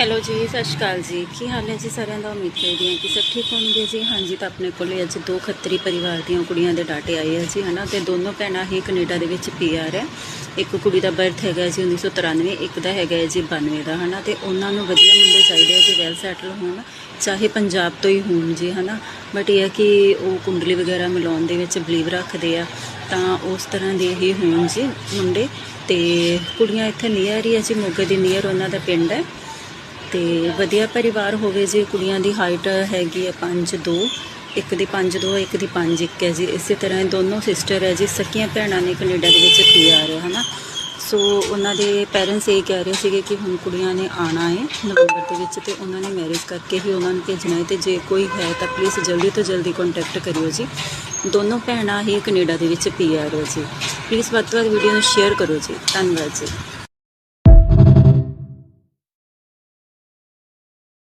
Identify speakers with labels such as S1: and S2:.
S1: Hello ਜੀ, ਸਤਿ ਸ਼੍ਰੀ ਅਕਾਲ ਜੀ। ਕੀ ਹਾਲ ਹੈ ਜੀ ਸਾਰਿਆਂ ਦਾ? ਉਮੀਦ ਕਰਦੀ ਹਾਂ ਕਿ ਸਭ ਠੀਕ ਹੋਣਗੇ ਜੀ। ਹਾਂਜੀ, ਤਾਂ ਆਪਣੇ ਕੋਲੇ ਅੱਜ ਦੋ ਖੱਤਰੀ ਪਰਿਵਾਰ ਦੀਆਂ ਕੁੜੀਆਂ ਦੇ ਡਾਟੇ ਆਏ ਆ ਜੀ, ਹਨਾ? ਤੇ ਦੋਨੋਂ ਭੈਣਾਂ ਹੀ ਕੈਨੇਡਾ ਦੇ ਵਿੱਚ ਪੀਆਰ ਹੈ। ਇੱਕ ਕੁੜੀ ਦਾ ਬਰਥ ਹੈਗਾ ਜੀ 1993 ਇੱਕ ਦਾ ਹੈਗਾ ਹੈ ਜੀ 92 ਦਾ, ਹਨਾ? ਤੇ ਉਹਨਾਂ ਨੂੰ ਵਧੀਆ ਮੁੰਡੇ ਚਾਹੀਦੇ ਆ ਜੀ ਵੈਲ ਸੈਟਲ ਹੋਣ, ਚਾਹੇ ਪੰਜਾਬ ਤੋਂ ਹੀ ਹੋਣ ਜੀ, ਹਨਾ? ਬਟ ਇਹ ਹੈ ਕਿ ਉਹ ਕੁੰਡਲੀ ਵਗੈਰਾ ਮਿਲਾਉਣ ਦੇ ਵਿੱਚ ਬਲੀਵ ਰੱਖਦੇ ਆ, ਤਾਂ ਉਸ ਤਰ੍ਹਾਂ ਦੇ ਹੀ ਹੋਣ ਜੀ ਮੁੰਡੇ। ਤੇ ਕੁੜੀਆਂ ਇੱਥੇ ਨੀਅਰ ਹੀ ਹੈ ਜੀ, ਮੋਗੇ ਦੇ ਨੀਅਰ ਉਹਨਾਂ ਦਾ ਪਿੰਡ ਹੈ। ਤੇ ਵਧੀਆ ਪਰਿਵਾਰ ਹੋਵੇ ਜੀ ਕੁੜੀਆਂ ਦੀ ਹਾਈਟ ਹੈਗੀ ਹੈ 5 2 ਇੱਕ ਦੀ 5 2 ਇੱਕ ਦੀ 5 1 ਹੈ ਜੀ। ਇਸੇ ਤਰ੍ਹਾਂ ਦੋਨੋਂ ਸਿਸਟਰ ਹੈ ਜੀ, ਸਕੀਆਂ ਭੈਣਾਂ ਨੇ ਕੈਨੇਡਾ ਦੇ ਵਿੱਚ ਪੀਆਰ ਹੈ ਹਨਾ? ਸੋ ਉਹਨਾਂ ਦੇ ਪੈਰੈਂਟਸ ਇਹ ਕਹਿ ਰਹੇ ਸੀਗੇ ਕਿ ਹੁਣ ਕੁੜੀਆਂ ਨੇ ਆਣਾ ਹੈ ਨਵੰਬਰ ਦੇ ਵਿੱਚ ਤੇ ਉਹਨਾਂ ਨੇ ਮੈਰਿਜ ਕਰਕੇ ਹੀ ਉਹਨਾਂ ਨੂੰ ਭੇਜਣਾ ਹੈ ਤੇ ਜੇ ਕੋਈ ਹੈ ਤਾਂ ਪਲੀਜ਼ ਜਲਦੀ ਤੋਂ ਜਲਦੀ ਕੰਟੈਕਟ ਕਰਿਓ ਜੀ। ਦੋਨੋਂ ਭੈਣਾਂ ਹੀ ਕੈਨੇਡਾ ਦੇ ਵਿੱਚ ਪੀਆਰ ਹੋ ਜੀ। ਪਲੀਜ਼ ਵੱਧ ਤੋਂ ਵੱਧ ਵੀਡੀਓ ਨੂੰ ਸ਼ੇਅਰ ਕਰੋ ਜੀ। ਧੰਨਵਾਦ ਜੀ।